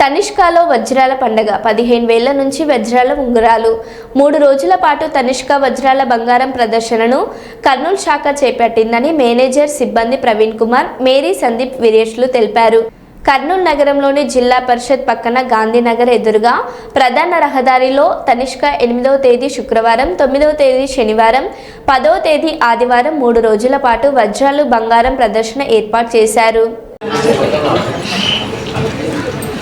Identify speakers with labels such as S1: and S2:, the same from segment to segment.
S1: తనిష్కాలో వజ్రాల పండగ. పదిహేను వేల నుంచి వజ్రాల ఉంగరాలు. మూడు రోజుల పాటు తనిష్క వజ్రాల బంగారం ప్రదర్శనను కర్నూలు శాఖ చేపట్టిందని మేనేజర్ సిబ్బంది ప్రవీణ్ కుమార్ మేరీ సందీప్ వీరేష్లు తెలిపారు. కర్నూలు నగరంలోని జిల్లా పరిషత్ పక్కన గాంధీనగర్ ఎదురుగా ప్రధాన రహదారిలో తనిష్క ఎనిమిదవ తేదీ శుక్రవారం తొమ్మిదవ తేదీ శనివారం పదవ తేదీ ఆదివారం మూడు రోజుల పాటు వజ్రాలు బంగారం ప్రదర్శన ఏర్పాటు చేశారు.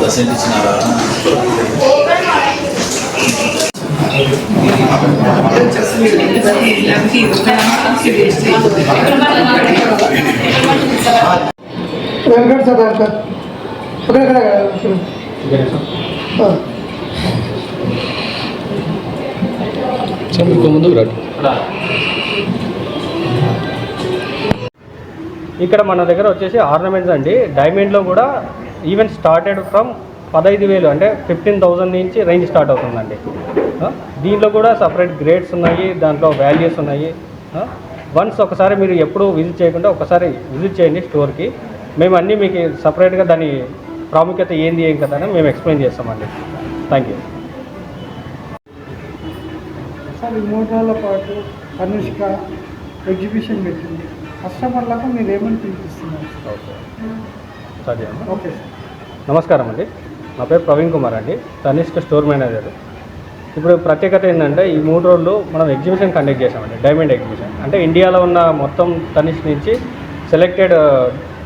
S2: పర్సెంట్ ఇచ్చినారా
S3: వెంకట సదార్కర్ అక్కడ
S4: ఇక్కడ మన దగ్గర వచ్చేసి ఆర్నమెంట్స్ అండి. డైమండ్లో కూడా ఈవెన్ స్టార్టెడ్ ఫ్రమ్ పదహైదు వేలు అంటే ఫిఫ్టీన్ థౌజండ్ నుంచి రేంజ్ స్టార్ట్ అవుతుందండి. దీంట్లో కూడా సపరేట్ గ్రేడ్స్ ఉన్నాయి దాంట్లో వాల్యూస్ ఉన్నాయి. వన్స్ ఒకసారి మీరు ఎప్పుడు విజిట్ చేయకుండా ఒకసారి విజిట్ చేయండి స్టోర్కి. మేము అన్నీ మీకు సపరేట్గా దాని ప్రాముఖ్యత ఏంది ఏం కదా అని మేము ఎక్స్ప్లెయిన్ చేస్తామండి. థ్యాంక్ యూ
S3: సార్ ఈ మూడు రోజుల పాటు కనుష్క ఎగ్జిబిషన్ పెట్టింది. కస్టమర్లకు మీరు ఏమని పిలిపిస్తున్నారు?
S4: ఓకే స్టార్ట్ చేయండి
S3: ఓకే సార్
S4: నమస్కారం అండి. నా పేరు ప్రవీణ్ కుమార్ అండి. Tanishq store manager. ఇప్పుడు ప్రత్యేకత ఏంటంటే ఈ మూడు రోజులు మనం ఎగ్జిబిషన్ కండక్ట్ చేసామండి డైమండ్ ఎగ్జిబిషన్ అంటే ఇండియాలో ఉన్న మొత్తం తనిష్ నుంచి సెలెక్టెడ్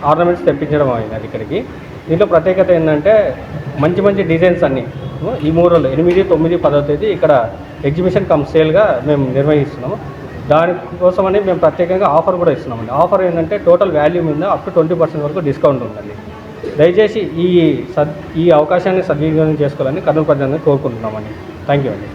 S4: ఆర్నమెంట్స్ తెప్పించడం అయింది అది ఇక్కడికి. దీంట్లో ప్రత్యేకత ఏంటంటే మంచి మంచి డిజైన్స్ అన్నీ. ఈ మూడు రోజులు ఎనిమిది తొమ్మిది పదో తేదీ ఇక్కడ ఎగ్జిబిషన్ కమ్ సేల్గా మేము నిర్వహిస్తున్నాము. దానికోసమని మేము ప్రత్యేకంగా ఆఫర్ కూడా ఇస్తున్నామండి. ఆఫర్ ఏంటంటే టోటల్ వాల్యూ మీద అప్ టు ట్వంటీ పర్సెంట్ వరకు డిస్కౌంట్ ఉందండి. దయచేసి ఈ సద్ ఈ అవకాశాన్ని సద్వినియోగం చేసుకోవాలని కర్నూలు ప్రజలను కోరుకుంటున్నామండి. థ్యాంక్ యూ అండి.